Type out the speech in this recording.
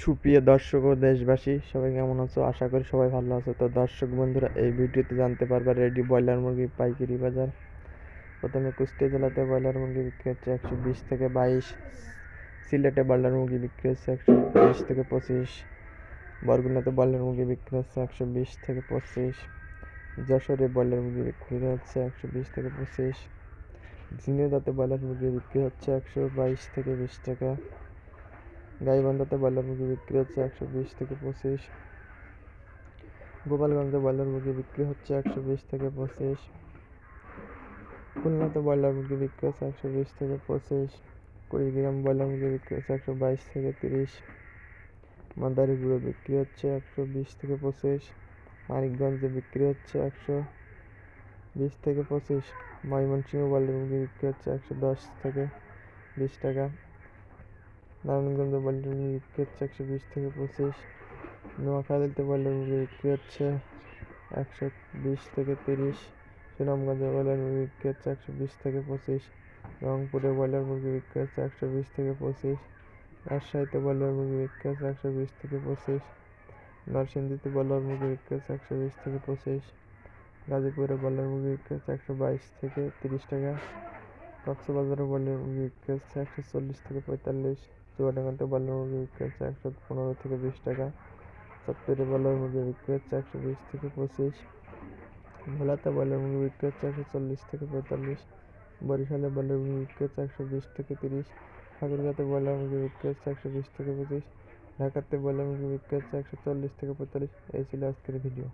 সুপ্রিয় দর্শক ও দেশবাসী, সবাই কেমন আছো? আশা করি সবাই ভালো আছো। তো দর্শক বন্ধুরা, এই ভিডিওতে জানতে পারবে রেডি ব্রয়লার মুরগি পাইকারি বাজার। প্রথমে কুষ্টিয়া জেলাতে ব্রয়লার মুরগি বিক্রি হচ্ছে একশো বিশ থেকে বাইশ। সিলেটে ব্রয়লার মুরগি বিক্রি হচ্ছে একশো বিশ থেকে পঁচিশ। বরগুনাতে ব্রয়লার মুরগি বিক্রি হচ্ছে একশো বিশ থেকে পঁচিশ। যশোরে ব্রয়লার মুরগি বিক্রি হচ্ছে একশো বিশ থেকে পঁচিশ। ঝিনেদাতে ব্রয়লার মুরগি বিক্রি হচ্ছে একশো বাইশ থেকে বিশ টাকা। গাইবান্ধাতে ব্রয়লার মুরগি বিক্রি হচ্ছে একশো বিশ থেকে পঁচিশ। গোপালগঞ্জে ব্রয়লার মুরগি বিক্রি হচ্ছে একশো বিশ থেকে পঁচিশ। খুলনাতে ব্রয়লার মুরগি বিক্রি হচ্ছে একশো বিশ থেকে পঁচিশ। কুড়িগ্রাম ব্রয়লার মুরগি বিক্রি হচ্ছে একশো বাইশ থেকে তিরিশ। মাদারীপুরে বিক্রি হচ্ছে একশো বিশ থেকে পঁচিশ। মানিকগঞ্জে বিক্রি হচ্ছে একশো বিশ থেকে পঁচিশ। ময়মনসিংহ ব্রয়লার মুরগি বিক্রি হচ্ছে একশো দশ থেকে বিশ টাকা। নারায়ণগঞ্জে ব্রয়লার মুরগি বিক্রি হচ্ছে একশো বিশ থেকে পঁচিশ। নোয়াখালীতে ব্রয়লার মুরগি বিক্রি হচ্ছে একশো বিশ থেকে তিরিশ। সুনামগঞ্জে ব্রয়লার মুরগি বিক্রি হচ্ছে একশো বিশ থেকে পঁচিশ। রংপুরে ব্রয়লার মুরগি বিক্রি হচ্ছে একশো বিশ থেকে পঁচিশ। রাজশাহীতে ব্রয়লার মুরগি বিক্রি হচ্ছে একশো বিশ থেকে পঁচিশ। নরসিংদীতে ব্রয়লার মুরগি বিক্রি হচ্ছে একশো বিশ থেকে পঁচিশ। গাজীপুরে ব্রয়লার মুরগি বিক্রি হচ্ছে একশো বাইশ থেকে তিরিশ টাকা। কক্সবাজারে ব্রয়লার মুরগি বিক্রি হচ্ছে একশো চল্লিশ থেকে পঁয়তাল্লিশ। চুয়াডাঙ্গাতে ব্রয়লার মুরগি বিক্রি হচ্ছে একশো পনেরো থেকে বিশ টাকা। চত্বরে মুরগি বিক্রি হচ্ছে একশো বিশ থেকে পঁচিশ। ভোলাতে ব্রয়লার মুরগি বিক্রি হচ্ছে একশো চল্লিশ থেকে পঁয়তাল্লিশ। বরিশালে ব্রয়লার মুরগি বিক্রি হচ্ছে একশো বিশ থেকে তিরিশ। ঠাকুরগাঁতে মুরগি বিক্রি হচ্ছে একশো বিশ থেকে পঁচিশ। ঢাকাতে ব্রয়লার বিক্রি হচ্ছে একশো চল্লিশ থেকে পঁয়তাল্লিশ। এই ছিল আজকের ভিডিও